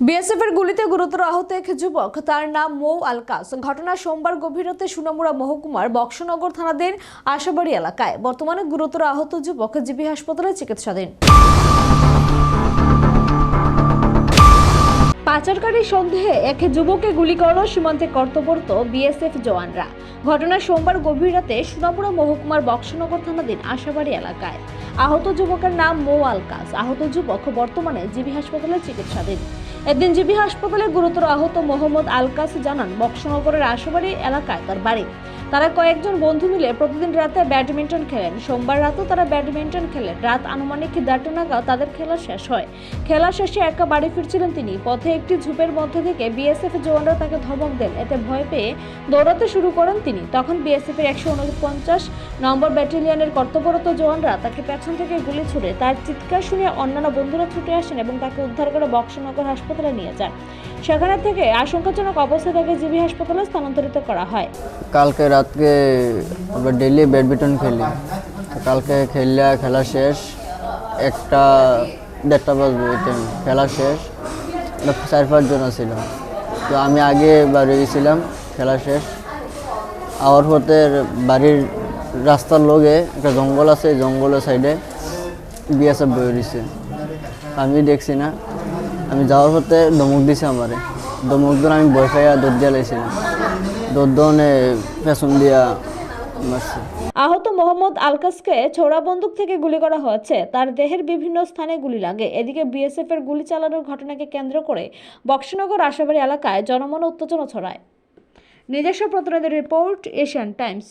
BSF এর গুলিতে গুরুতর আহত এক যুবক, তার নাম মৌ আলকাস ঘটনা সোমবার গভীরতে রাতে সুনামুড়া মহকুমার বক্সনগর থানাদের আশাবাড়ি এলাকায়। বর্তমানে গুরুতর আহত যুবক জিবি হাসপাতালে চিকিৎসাধীন। পাচারকারীর সন্দেহে এক যুবককে গুলি করল সীমান্তে কর্তব্যরত বিএসএফ জওয়ানরা। ঘটনা সোমবার গভীর রাতে সোনাপুরা মহকুমার বক্সনগর থানাধীন আশাবাড়ি এলাকায়। আহত যুবকের নাম মো আলকাস আহত যুবক বর্তমানে জিবি হাসপাতালে চিকিৎসাধীন। এদিন জিবি হাসপাতালে গুরুতর আহত মোহাম্মদ আলকাস জানান, বক্সনগরের আশাবাড়ি এলাকায় তার বাড়ি। তারা কয়েকজন বন্ধু মিলে প্রতিদিন রাতে ব্যাডমিন্টন খেলেন। সোমবার রাতেও তারা ব্যাডমিন্টন খেলেন। রাত আনুমানিক দেড়টা নাগাদ তাদের খেলা শেষ হয়। খেলা শেষে একা বাড়ি ফিরছিলেন তিনি। পথে একটি ঝুপের মধ্যে থেকে বিএসএফ জওয়ানরা তাকে ধমক দেন। এতে ভয় পেয়ে দৌড়াতে শুরু করেন তিনি। তখন বিএসএফ এর একশো উনপঞ্চাশ নম্বর ব্যাটালিয়নের কর্তব্যরত জওয়ানরা তাকে পেছন থেকে গুলি ছুড়ে তার চিৎকার শুনে অন্যান্য বন্ধুরা ছুটে আসেন এবং তাকে উদ্ধার করে বক্সনগর হাসপাতালে নিয়ে যান। সেখানে থেকে আশঙ্কাজনক অবস্থায় তাকে জিবি হাসপাতালে স্থানান্তরিত করা হয়। কালকে রাতকে আমরা ডেলি ব্যাডমিন্টন খেলি। কালকে খেললে খেলা শেষ, একটা দেড়টা বাজবে টাইম খেলা শেষ। চার পাঁচজন ছিলাম তো আমি আগে বাড়ি গেছিলাম, খেলা শেষ। আওয়ার পথে বাড়ির রাস্তার লগে একটা জঙ্গল আছে জঙ্গলের সাইডে বিএসএফ বয়ে দিছে আমি দেখছি না। আমি যাওয়ার পথে ধমক দিছে আমারে। ধমক দিন আমি বই খাইয়া দৌড় দিয়া লাইছিলাম। পেছন দিয়া আহত মোহাম্মদ আলকাসকে ছোড়া বন্দুক থেকে গুলি করা হয়েছে। তার দেহের বিভিন্ন স্থানে গুলি লাগে। এদিকে বিএসএফ এর গুলি চালানোর ঘটনাকে কেন্দ্র করে বক্সনগর আশাবাড়ি এলাকায় জনমনে উত্তেজনা ছড়ায়। নিজস্ব প্রতিনিধি রিপোর্ট এশিয়ান টাইমস।